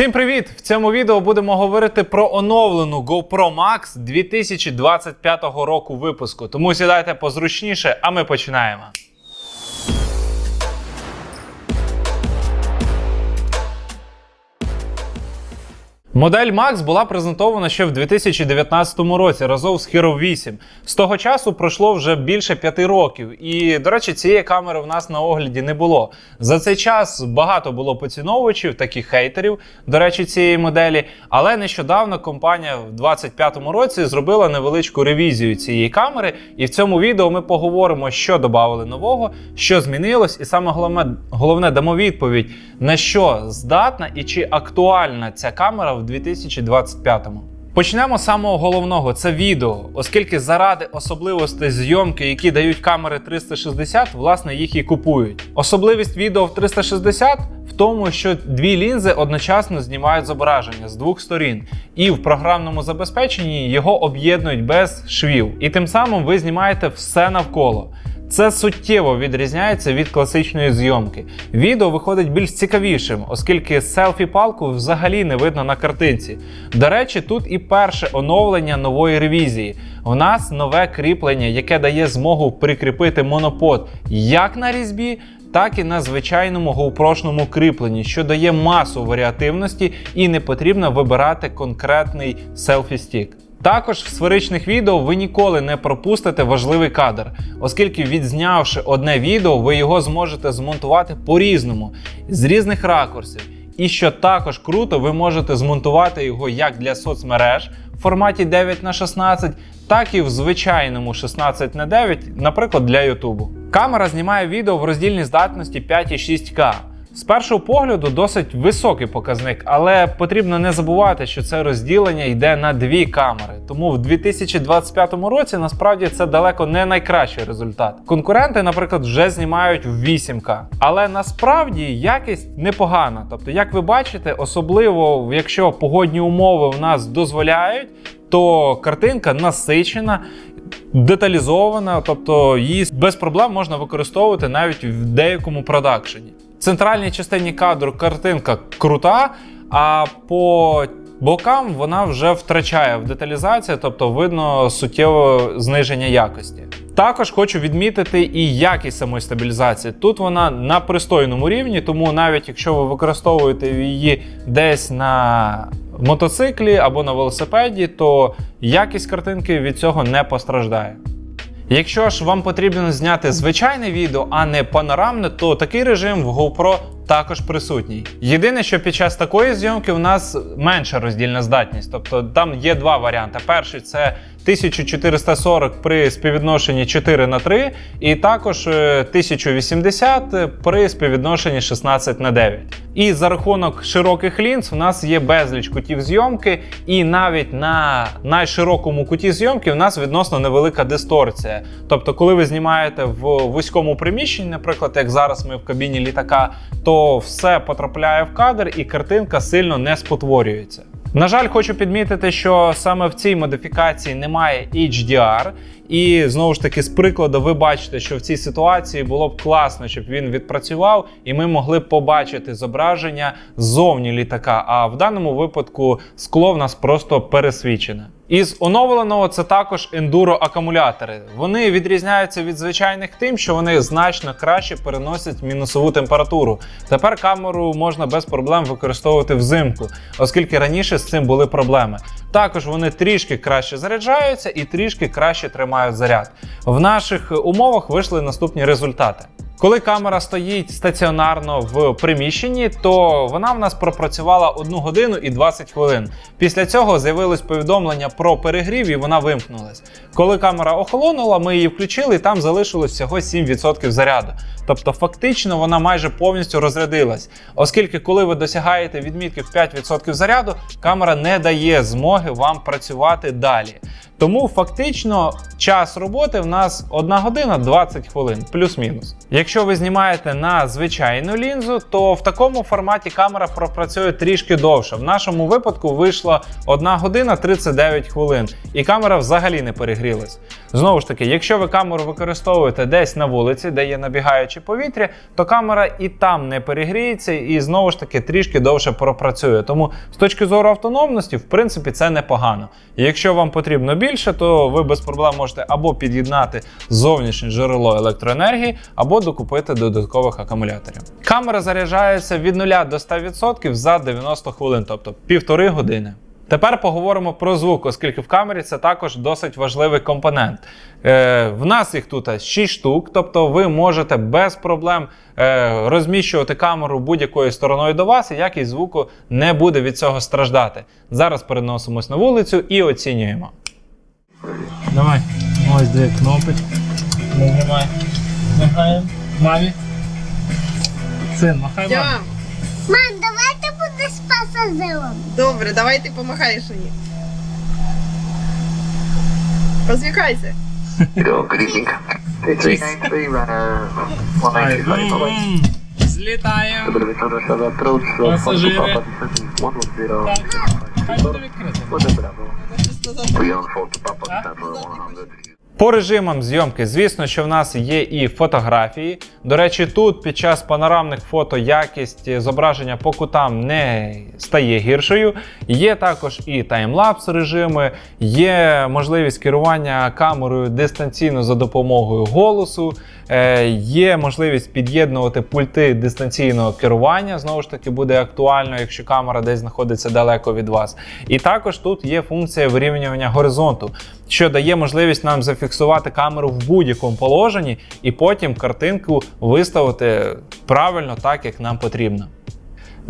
Всім привіт! В цьому відео будемо говорити про оновлену GoPro Max 2025 року випуску. Тому сідайте позручніше, а ми починаємо. Модель Max була презентована ще в 2019 році разом з Hero 8. З того часу пройшло вже більше п'яти років. І, до речі, цієї камери в нас на огляді не було. За цей час багато було поціновувачів, таких хейтерів, до речі, цієї моделі. Але нещодавно компанія в 2025 році зробила невеличку ревізію цієї камери. І в цьому відео ми поговоримо, що додали нового, що змінилось, і саме головне, головне дамо відповідь, на що здатна і чи актуальна ця камера в 2025-му. Почнемо з самого головного це відео, оскільки заради особливостей зйомки, які дають камери 360, власне, їх і купують. Особливість відео в 360 в тому, що дві лінзи одночасно знімають зображення з двох сторін, і в програмному забезпеченні його об'єднують без швів. І тим самим ви знімаєте все навколо. Це суттєво відрізняється від класичної зйомки. Відео виходить більш цікавішим, оскільки селфі-палку взагалі не видно на картинці. До речі, тут і перше оновлення нової ревізії. У нас нове кріплення, яке дає змогу прикріпити монопод як на різьбі, так і на звичайному GoPro-шному кріпленні, що дає масу варіативності і не потрібно вибирати конкретний селфі-стік. Також в сферичних відео ви ніколи не пропустите важливий кадр, оскільки відзнявши одне відео, ви його зможете змонтувати по-різному, з різних ракурсів. І що також круто, ви можете змонтувати його як для соцмереж в форматі 9 на 16, так і в звичайному 16 на 9, наприклад, для Ютубу. Камера знімає відео в роздільній здатності 5,6К. З першого погляду досить високий показник, але потрібно не забувати, що це розділення йде на дві камери. Тому в 2025 році насправді це далеко не найкращий результат. Конкуренти, наприклад, вже знімають в 8К. Але насправді якість непогана. Тобто, як ви бачите, особливо якщо погодні умови в нас дозволяють, то картинка насичена. Деталізована, тобто її без проблем можна використовувати навіть в деякому продакшені. Центральній частині кадру картинка крута, а по бокам вона вже втрачає в деталізації, тобто видно суттєве зниження якості. Також хочу відмітити і якість самої стабілізації. Тут вона на пристойному рівні, тому навіть якщо ви використовуєте її десь на мотоциклі або на велосипеді, то якість картинки від цього не постраждає. Якщо ж вам потрібно зняти звичайне відео, а не панорамне, то такий режим в GoPro також присутній. Єдине, що під час такої зйомки у нас менша роздільна здатність, тобто там є два варіанти. Перший це 1440 при співвідношенні 4 на 3, і також 1080 при співвідношенні 16 на 9. І за рахунок широких лінз у нас є безліч кутів зйомки, і навіть на найширокому куті зйомки у нас відносно невелика дисторція. Тобто, коли ви знімаєте в вузькому приміщенні, наприклад, як зараз ми в кабіні літака, то все потрапляє в кадр і картинка сильно не спотворюється. На жаль, хочу підмітити, що саме в цій модифікації немає HDR. І знову ж таки, з прикладу, ви бачите, що в цій ситуації було б класно, щоб він відпрацював, і ми могли б побачити зображення ззовні літака. А в даному випадку скло в нас просто пересвічене. Із оновленого це також ендуро акумулятори. Вони відрізняються від звичайних тим, що вони значно краще переносять мінусову температуру. Тепер камеру можна без проблем використовувати взимку, оскільки раніше з цим були проблеми. Також вони трішки краще заряджаються і трішки краще тримають заряд. В наших умовах вийшли наступні результати. Коли камера стоїть стаціонарно в приміщенні, то вона в нас пропрацювала 1 годину і 20 хвилин. Після цього з'явилось повідомлення про перегрів і вона вимкнулась. Коли камера охолонула, ми її включили, і там залишилось всього 7% заряду. Тобто, фактично, вона майже повністю розрядилась. Оскільки, коли ви досягаєте відмітки в 5% заряду, камера не дає змоги вам працювати далі. Тому фактично час роботи в нас 1 година 20 хвилин, плюс-мінус. Якщо ви знімаєте на звичайну лінзу, то в такому форматі камера пропрацює трішки довше. В нашому випадку вийшло 1 година 39 хвилин, і камера взагалі не перегрілась. Знову ж таки, якщо ви камеру використовуєте десь на вулиці, де є набігаюче повітря, то камера і там не перегріється, і знову ж таки трішки довше пропрацює. Тому з точки зору автономності, в принципі, це непогано. Якщо вам потрібно більше, то ви без проблем можете або під'єднати зовнішнє джерело електроенергії, або докупити додаткових акумуляторів. Камера заряджається від 0 до 100% за 90 хвилин, тобто півтори години. Тепер поговоримо про звук, оскільки в камері це також досить важливий компонент. Е, в нас їх тут 6 штук, тобто ви можете без проблем е, розміщувати камеру будь-якою стороною до вас, і якість звуку не буде від цього страждати. Зараз переносимось на вулицю і оцінюємо. Давай, ось дві кнопочки. Нажимай. Махаємо. Мамі. Син, махай мамі. Мам, давай ти будеш пасажиром. Добре, давай ти помахаєш мені. Розвікайся. Go, good evening. 393 runner 195. М, Злітаємо. Пасажири. 110. Хай буде відкрито. Буде Bravo. We on 4 to Papa Central 100. По режимам зйомки, звісно, що в нас є і фотографії. До речі, тут під час панорамних фото якість зображення по кутам не стає гіршою. Є також і таймлапс режими, є можливість керування камерою дистанційно за допомогою голосу, е, є можливість під'єднувати пульти дистанційного керування. Знову ж таки, буде актуально, якщо камера десь знаходиться далеко від вас. І також тут є функція вирівнювання горизонту, що дає можливість нам зафіксувати камеру в будь-якому положенні і потім картинку виставити правильно так, як нам потрібно.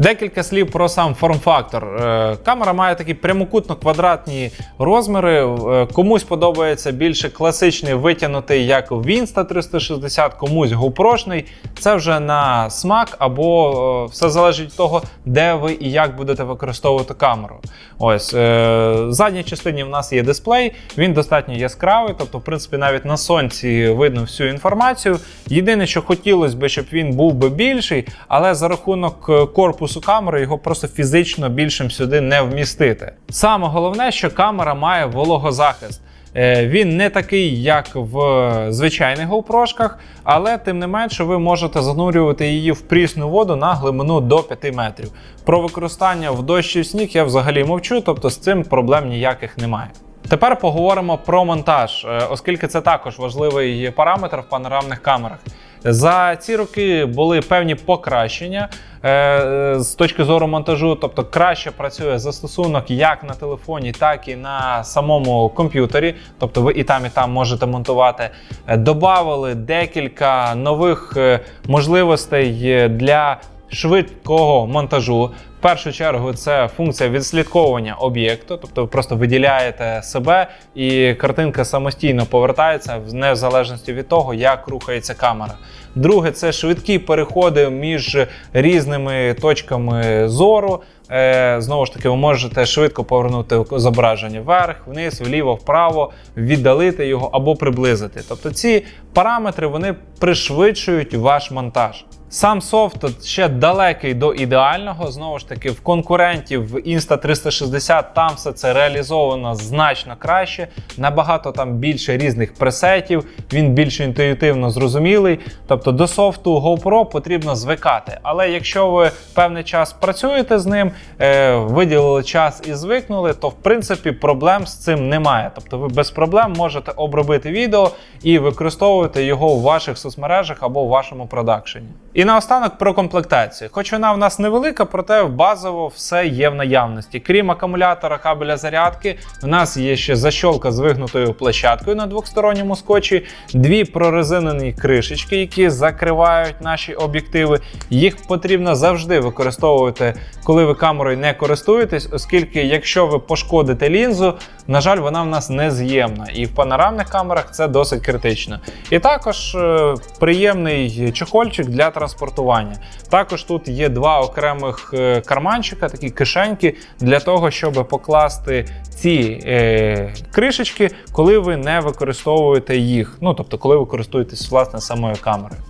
Декілька слів про сам форм-фактор. Е, Камера має такі прямокутно-квадратні розміри. Е, Комусь подобається більше класичний витягнутий, як в Insta360, комусь GoPro-шний. Це вже на смак, або е, все залежить від того, де ви і як будете використовувати камеру. Ось в задній частині в нас є дисплей, він достатньо яскравий, тобто, в принципі, навіть на сонці видно всю інформацію. Єдине, що хотілося б, щоб він був би більший, але за рахунок е, корпусу камери його просто фізично більшим сюди не вмістити. Саме головне, що камера має вологозахист. Е, Він не такий, як в звичайних GoPro-шках, але тим не менше ви можете занурювати її в прісну воду на глибину до 5 метрів. Про використання в дощ і в сніг я взагалі мовчу, тобто з цим проблем ніяких немає. Тепер поговоримо про монтаж, е, оскільки це також важливий параметр в панорамних камерах. За ці роки були певні покращення е, з точки зору монтажу, тобто краще працює застосунок як на телефоні, так і на самому комп'ютері. Тобто ви і там, і там можете монтувати. Е, Добавили декілька нових е, можливостей для швидкого монтажу. В першу чергу це функція відслідковування об'єкту, тобто ви просто виділяєте себе, і картинка самостійно повертається в незалежності від того, як рухається камера. Друге, це швидкі переходи між різними точками зору. Е, знову ж таки, ви можете швидко повернути зображення вверх, вниз, вліво, вправо, віддалити його або приблизити. Тобто ці параметри вони пришвидшують ваш монтаж. Сам софт ще далекий до ідеального. Знову ж таки, в конкурентів в Insta360 там все це реалізовано значно краще. Набагато там більше різних пресетів, він більш інтуїтивно зрозумілий. Тобто до софту GoPro потрібно звикати. Але якщо ви певний час працюєте з ним, е, виділили час і звикнули, то в принципі проблем з цим немає. Тобто ви без проблем можете обробити відео і використовувати його в ваших соцмережах або в вашому продакшені. І наостанок про комплектацію. Хоч вона в нас невелика, проте базово все є в наявності. Крім акумулятора кабеля зарядки, в нас є ще защолка з вигнутою площадкою на двохсторонньому скотчі, дві прорезинені кришечки, які закривають наші об'єктиви. Їх потрібно завжди використовувати, коли ви камерою не користуєтесь, оскільки якщо ви пошкодите лінзу, на жаль, вона в нас нез'ємна. І в панорамних камерах це досить критично. І також е, приємний чохольчик для транспортування. Також тут є два окремих е, карманчика, такі кишеньки, для того, щоб покласти ці е, кришечки, коли ви не використовуєте їх. Ну тобто, коли ви користуєтесь власне самою камерою.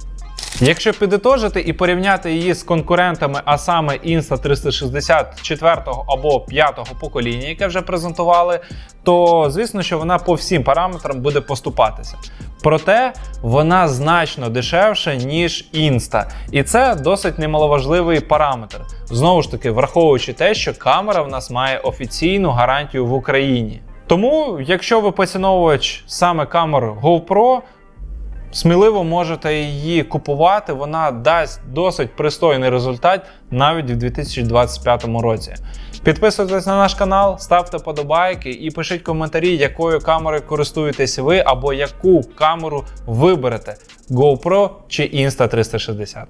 Якщо підітожити і порівняти її з конкурентами, а саме Insta360 4 або 5 покоління, яке вже презентували, то звісно, що вона по всім параметрам буде поступатися. Проте вона значно дешевша, ніж інста, І це досить немаловажливий параметр. Знову ж таки, враховуючи те, що камера в нас має офіційну гарантію в Україні. Тому, якщо ви поціновувач саме камер GoPro, сміливо можете її купувати. Вона дасть досить пристойний результат навіть в 2025 році. Підписуйтесь на наш канал, ставте подобайки і пишіть коментарі, якою камерою користуєтесь ви або яку камеру виберете: GoPro чи Insta360.